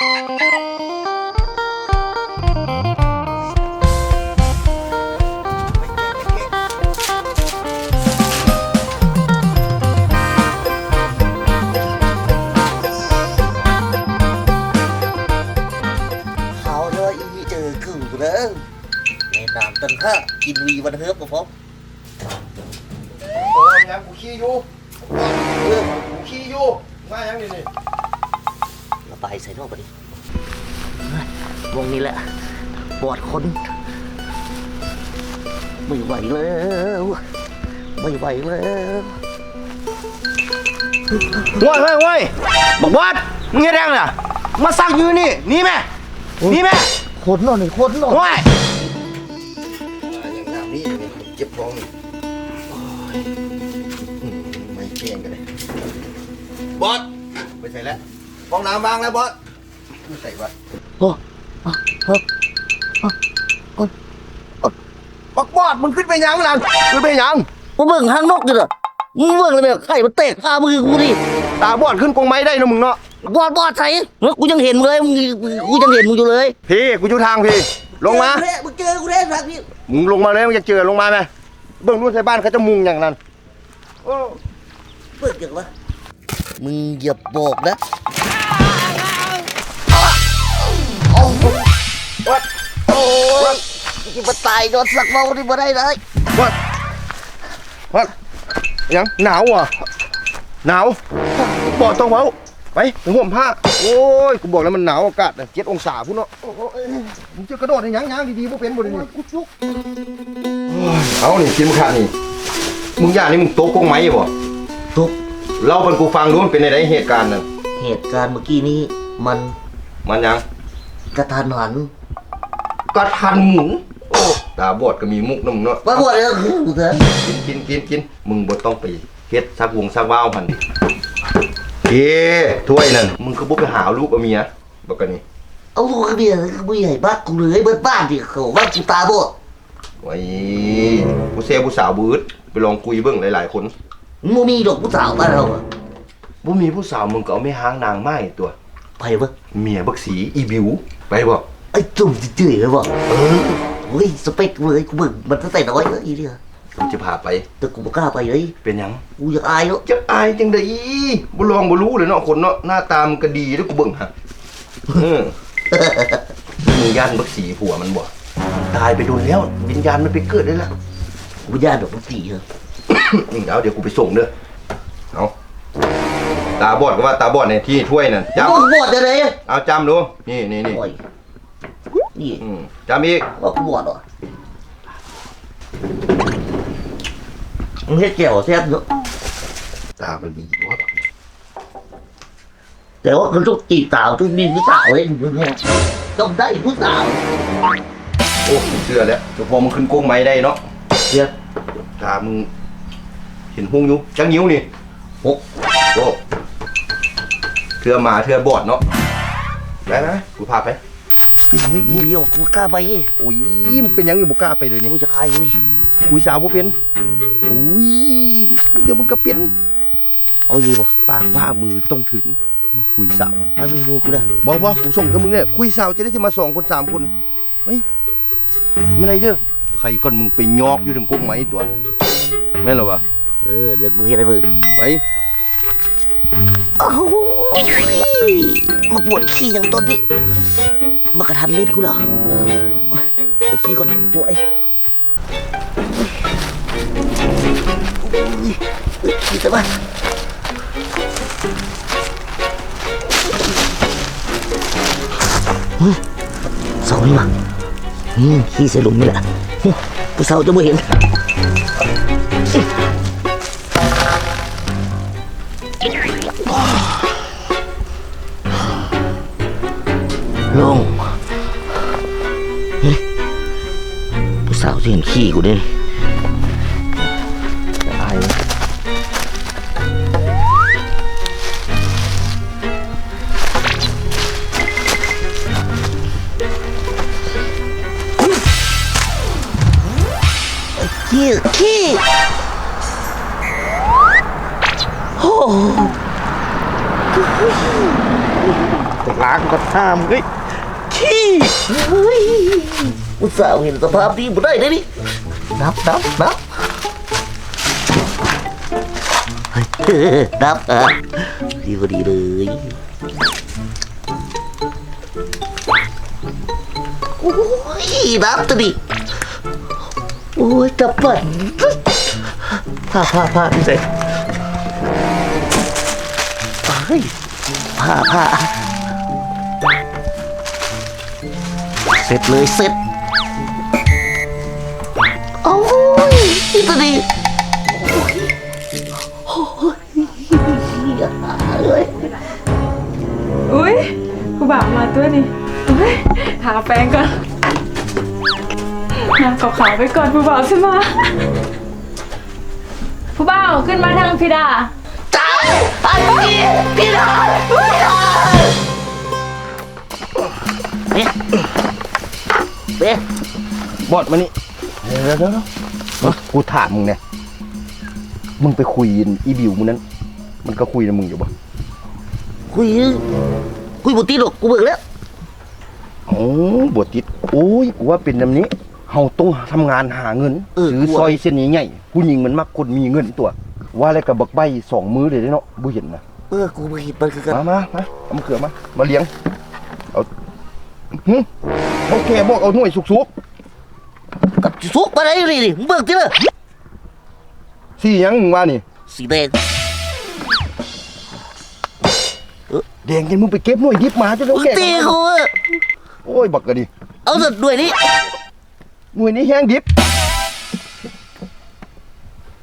เขาเด้ออีเจอกูเด้อแนะนำตั้งห้ากินวีวันเฮิร์บกับผมโอ้ยยังกูขี้อยู่เออกูขี้อยู่มายังนี่นี่ บายใส่นอกไปดิวงนี้แหละปวดคนไม่ไหวแล้วไม่ไหวแล้วโว้ยเว้ยเว้ยบอกว่ามึงเฮ็ดยังน่ะมาสั่งอยู่นี่หนี่แม่หนี่แม่คนหน่อยคนหน่อยโว้ยอย่างน้ำนี่เจ็บท้องนี่โอ้ยอืมไม่แจ้งกันเลยบอสไปใส่แล้ว ฟองน้ำวางแล้วบอสไม่ใส่วะโอ้โอ้โอ้บักบอสมึงขึ้นไปยังนั่นขึ้นไปยังมึงเบิ่งห้างนกดิเหรอมึงเบิ่งเลยแบบไข่มันเตะข้ามือกูดิตาบอดขึ้นกรงไม้ได้นะมึงเนาะบอดบอดใส่แล้วกูยังเห็นมึงเลยมึงกูยังเห็นมึงอยู่เลยพี่กูอยู่ทางพี่ ลงมามึงเจอกูได้สักพี่มึงลงมาเลยมึงจะเจอลงมาไหมเบื้องนู้นใส่บ้านเขาจะมุงอย่างนั้นโอ้เบิ่งยังวะมึงอย่าบอกนะ จะมาตายโดนสักเมาที่มาได้เลยวัดวัดยังหนาวเหรอะหนาวบอดต้องเว้าไปถึงห่มผ้า โอ้ย กูบอกแล้วมันหนาวอากาศเจ็ดองศาพุ่นเนาะโอ้โหเอ้ยมึงจะกระโดดให้ยังยังดีๆพวกเป็นบ่ได้นี่กุ๊กจุกเอานี่กินข้านี่ มึงย่านี่มึงโต๊ะกงไม้บ่ทุกเล่าเป็นกูฟังดูมันเป็นในไรเหตุการณ์นั่นเหตุการณ์เมื่อกี้นี้มัน มันยัง กระทันหัน กระทันหมุนโอ้ ตาบอดก็มีมุกนะมึงเนาะว่าบวชแล้วคือกูเถอะกินกินกินกินมึงบ่ต้องไปเฮ็ดซักวงซักว้าวพันดิเอ้ถ้วยนั่นมึงก็บ่ไปหาเอาลูกเอาเมียบอกกันนี่เอาลูกเมียคือผู้ใหญ่บ้านกูเลยเบิดบ้านที่เขาบ้านกูตาบอดไว้ผู้เซ่ผู้สาวบืดไปลองคุยเบิ่งหลาย ๆ คนมึงมีดอกผู้สาวบ้านเราอะบ่มีผู้สาวมึงก็เอาไม่หางนางไม้ตัว ไปวะเมียบักสีอีบิวไปบ่ไอ้จุ่มจืดๆเลยบอกเออ เฮ้ยสเปคเลยกูเบิ่งมันตั้งแต่น้อยเลยอีเนี่ยกูจะพาไป แต่กูไม่กล้าไปเลยเป็นหยังกูอยากอายเนาะจะอายจังได๋บ่ลองบ่รู้เลยเนาะคนเนาะหน้าตามันก็ดีแล้วกูเบิ่งฮะเออมึงย่านบักสีผัวมันบ่ตายไปโดนแล้ว วิญญาณมันไปเกิดได้แล้วกูญาติดอกมันสีเหรอนี่เอาเดี๋ยวกูไปส่งเด้อเอาตาบอดก็ว่าตาบอดในที่ถ้วยนั่นจกูบวชจะเลยำเอาจำดูนี่นี่นี่โอ้ย นี่อืมจำอีกว่ากูบวชเหรอมึงเฮ็ดแก้วแซ่บเนาะตามันดีวะแต่ว่ามันต้องจีบสาวต้องมีผู้สาวเองมึงเนี่ยต้องได้ผู้สาวโอ้เชื่อแล้วเดี๋ยวพอมึงขึ้นโกงไม้ได้เนาะเดี๋ยวตามึงเห็นหุ้งอยู่จังนิ้วนี่หกโอ้เทือหมาเทือบอดเนาะได้ไหมกูพาไป เฮ้ยเดี๋ยวกูกล้าไปโอ้ยมันเป็นหยังอยู่บุกล้าไปเลยนี่กูจะอายเว้ยคุยสาวบ่เป็นโอ้ยเดี๋ยวมึงก็เป็นเอาดีป่ะปากว่ามือต้องถึงคุยสาวมันไปมึงดูกูนะบอกว่ากูส่งกับมึงเนี่ยคุยสาวจะได้จะมาสองคนสามคนเฮ้ยไม่ไรเด้อใครก่อนมึงไปยอกอยู่ถึงกงไหมตัวแม่นเหรอวะเออเดี๋ยวกูเฮ็ดให้มึงไปโอ้ยมาปวดขี้อย่างต้นนี่ มากระทันเล่นกูเหรอไปขี้ก่อนปวดไอ้ขี้แต่ว่าเฮ้ยเสานี่มาขี้ใส่หลุมนี่แหละผู้สาวจะไม่เห็น ด้วยจะอายไหมไอ้ขี้ขี้โอ้โหไปล้างก็ห้ามเฮ้ยขี้เฮ้ยอุตส่าห์เห็นสภาพดีบ่ได้เลยนี่ นับนับนับเฮ้ยนับอะดีพอดีเลยโอ้ยนับตัวดิโอ้ยตะปั่นผ้าผ้าผ้าพี่เสกเฮ้ยผ้าผ้าเสร็จเลยเสร็จ ตัวนี้โอ้ยเอ้ยอุ้ยผู้บ่าวมาตัวนี่อุ้ยทาแป้งก่อนนางขาวๆไปก่อนผู้บ่าวใช่ไหมผู้บ่าวขึ้นมาทางพิดาตายอันนี้พี่ดอนพี่ดอนเบ๊ะเบ๊ะบอดมานี่เดี๋ยวเดี๋ยวเดี๋ยวเอ้า กูถามมึงเนี่ย มึงไปคุยอีบิวมึงนั้น มันก็คุยกับมึงอยู่ปะคุย คุยบุตรีหรอกกูเบิกแล้วโอ้บทติดโอ้ยกูว่าเป็นแบบนี้เฮาต้องทำงานหาเงินซื้อซอยเส้นนี้ใหญ่ผู้หญิงมันมักคนมีเงินตัว ว่าแล้วกับบักใบสองมือเลยเด้เนาะบ่เห็นนะ เออกูไม่เห็นมันคือกันมามามาเอามะเขือมา มาเลี้ยง เอาหึโอเคบอกเอาหน่วยสุก กับซุกมาได้เลยดิมึงเบิกที่เลยๆสี่หยังมึงว่านี่สีแดงแดงกันมึงไปเก็บหน่วยดิบมาจะแล้วมึงแก่ตีเขาเออโอ้ยบักกะดิเอาสัตว์ด้วยนี่หน่วยนี้แห้งดิบ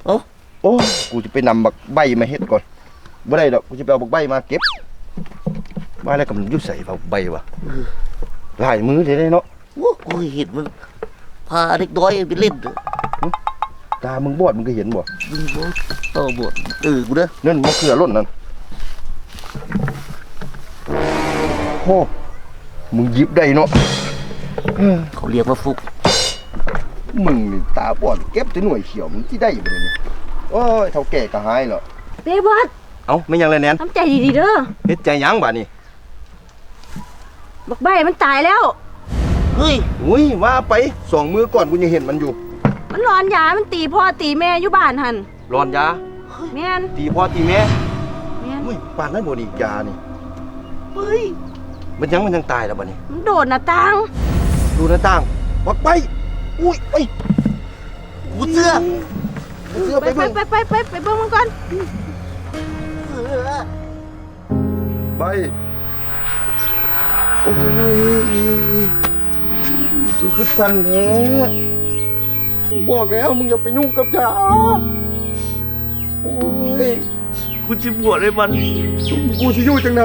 เอาโอ้ยกูจะไปนำบักใบมาเฮ็ดก่อนบ่ได้ดอกกูจะไปเอาบักใบมาเก็บมาแล้วกำลังอยุ่ใส่บักใบวะหลายมือเลยได้เนาะ โอ้กูเห็นมัน พาเด็กน้อยไปเล่นเด้อตามึงบอดมึงก็เห็นบ่มึงบอกต่อบทเออกูเด้อนั่นมะเขือล่นนั่นโอ้มึงหยิบได้เนาะเขาเรียกว่าฟุก มึงนี่ตาบอดเก็บแต่หน่วยเขียวมึงที่ได้อยู่บ่เนี่ยโอ้ยเท่าแก่ก็หายแล้วเต้บอสเอ้าไม่ยังเลยแนนทำใจดีๆเด้อเฮ็ดใจหยังบ่นี่บักใบมันตายแล้ว เฮ้ยอุ้ยว่าไปสองมือก่อนกูยังเห็นมันอยู่ มันร้อนยา มันตีพ่อตีแม่อยู่บ้านหันร้อนยาแม่นตีพ่อตีแม่แม่นอุ้ยปานนั้นบ่นี่ยานี่เฮ้ยมันยังมันยังตายแล้วบ่นี่มันโดดหน้าต่างดูหน้าต่างวักไป อุ้ยไปกูเสื้อเสื้อไปไปไปเบิ่งไปไปไปไปเบิ่งมันก่อนเออไปโอ้ย ดูคือสั่นแท้บอกแล้วมึงอย่าไปยุ่งกับยาโอ้ยกูสิบวชให้มัน กูสิอยู่จังไหน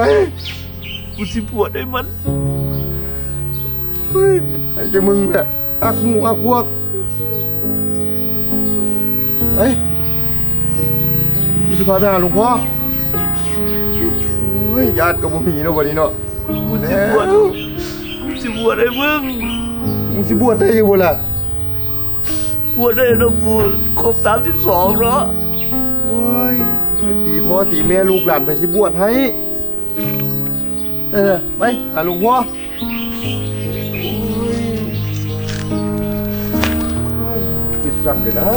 กูสิบวชให้มันเฮ้ยไอ้เจ้ามึงเนี่ยอักหมูอักพวกเฮ้ยกูจะพาไปหาหลวงพ่อโอ้ยญาติก็บ่มีเนาะวันนี้เนาะกูสิบวชกูสิบวชให้มึงมึง สิบวชได้ยังบ่ล่ะบวชให้น้องกูครบสามสิบสองเนาะโอ้ยตีพ่อตีแม่ลูกหลานไปสิบวชให้เออไปหาหลวงพ่อโอ้ยโอ้ยคิดสั่นไปนะ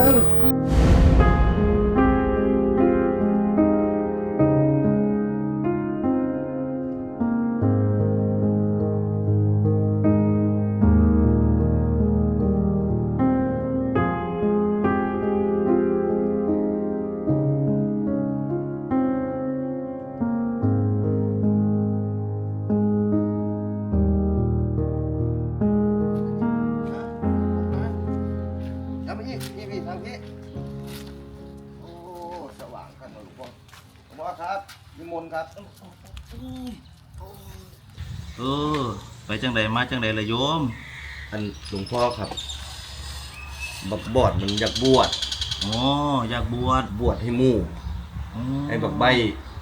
ครับเออไปจังใดมาจังใดละโยม อันหลวงพ่อครับบักบอดมันอยากบวชอ๋ออยากบวชบวชให้หมู่อ๋อให้บักใบ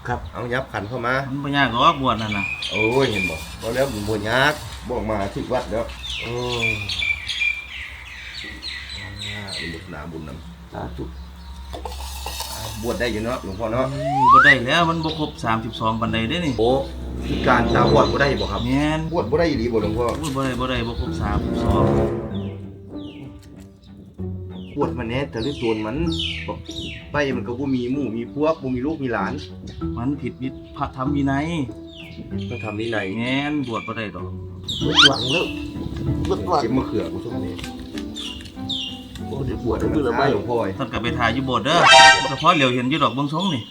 ครับเอายับขันเข้ามามันไม่ยากหรอกบวชนั่นน่ะโอ้ยเห็นบอกบอกแล้วมันบวชยากบอกมาที่วัดแล้วโอ้ยอ่าบุญนาบุญนำสาธุอ่า บวชได้อยู่เนาะหลวงพ่อเนาะอืมบ่ได้แล้วมันบ่ครบ32ปานใดเด้นี่โอ้พิการตาบอดบ่ได้บ่ครับแม่นบวชบ่ได้อีหลีบ่หลวงพ่อพูดบ่ได้บ่ได้บ่ครบสามครบสองปวดมันแน่แต่ลึกตัวมันบอกไปมันก็บ่มีหมู่มีพวกบ่มีลูกมีหลาน มันผิดวิพระธรรมวินัยต้องทำวินัยแม่นบวชบ่ได้ดอกเบิดหวังแล้วเบิดหวังเจ็บมะเขือกูช่วงนี้โอ้ เดี๋ยวปวดมือละใบหลวงพ่อยท่านก็ไปถ่ายอยู่โบสถ์เด้อเฉพาะเหลียวเห็นอยู่ดอกเบิ่งทรงนี่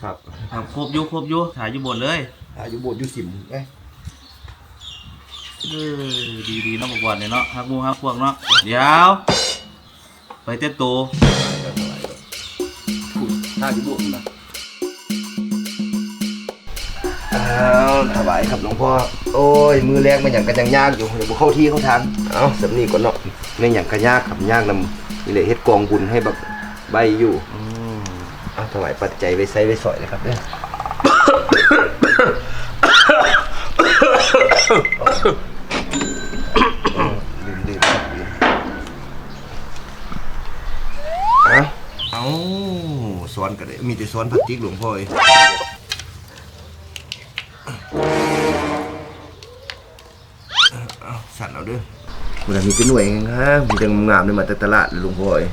ครับครับครบอยู่ครบอยู่ถ่ายอยู่โบสถ์เลยอายุโบสถ์อยู่สิมเอ้ยเออดีๆเนาะบ่บวชเนี่ยเนาะฮักหมู่ฮักพวกเนาะเดี๋ยว ไปเต็มตัวถ้าอยู่โบสถ์นะ อ้าวถวายครับหลวงพ่อ โอ้ย มือแรกมันอย่างกันยังยากอยู่เดี๋ยวบ่เข้าที่เข้าทาง เอาสำนีก่อนเนาะไม่อย่างกันยากครับยากนำนี่เลยเฮ็ดกองบุญให้แบบใบอยู่เอาถวายปัจจัยไว้ใส่ไว้สอยเลยครับเนี่ยลืมลืมครับลืมเอาเอาสอนกันเลยมีแต่สอนพลาสติกหลวงพ่อเอ้ย สั่นเอาเด้อมันมีเป็นหน่วยเองฮะมีแต่งามๆเลยมาแต่ตลาดเลยหลวงพ่อเอ้ย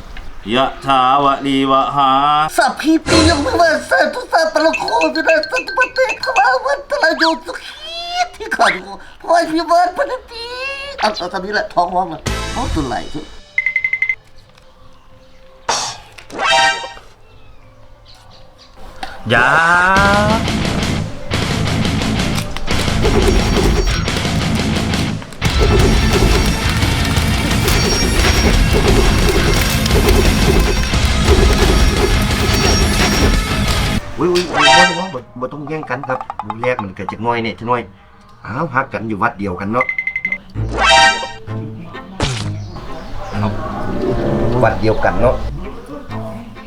ยะถาวะลีวะหาสัพพิติยมวิวัสสตุสัพพะโลกโคจุนัสสัตปะเตขมาวันตะลายโยสุขีที่ขันพอยพิวันปนตีเอาเอาทำนี้แหละท้องร้องเลยท้องตุ่นไหลทุกยา ต้องแย่งกันครับมือแรกมันเกิดจากน้อยเนี่ยจะน้อยอ้าวพักกันอยู่วัดเดียวกันเนาะเอาวัดเดียวกันเนาะ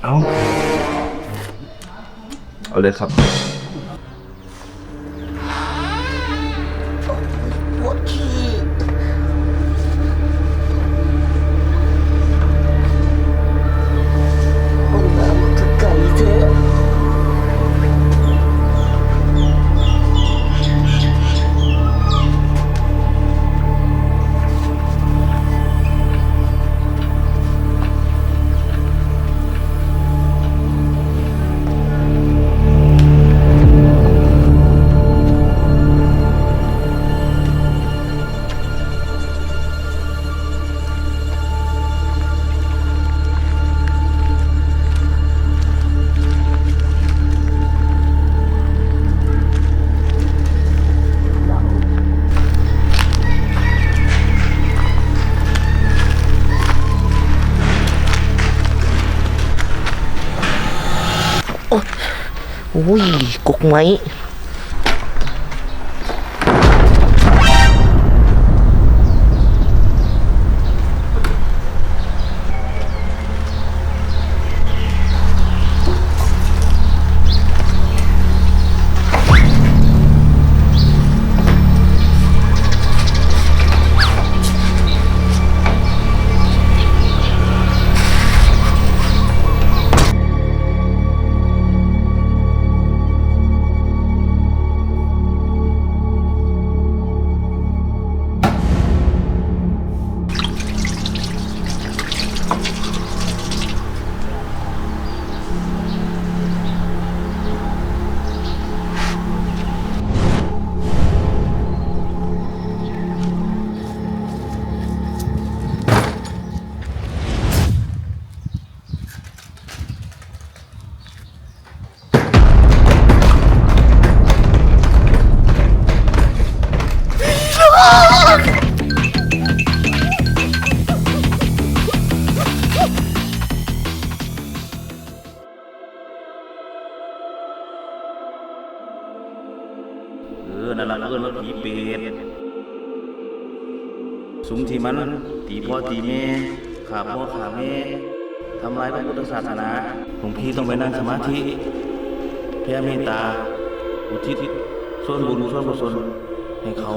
เอาเอาเลยครับ อ้ยกกไม้ ตีพ่อตีแม่ขาพ่อขาแม่ทำลายพระพุทธศาสนาหลวงพี่ต้องไปนั่งสมาธิแผ่เมตตา อุทิศส่วนบุญส่วนกุศลให้เขา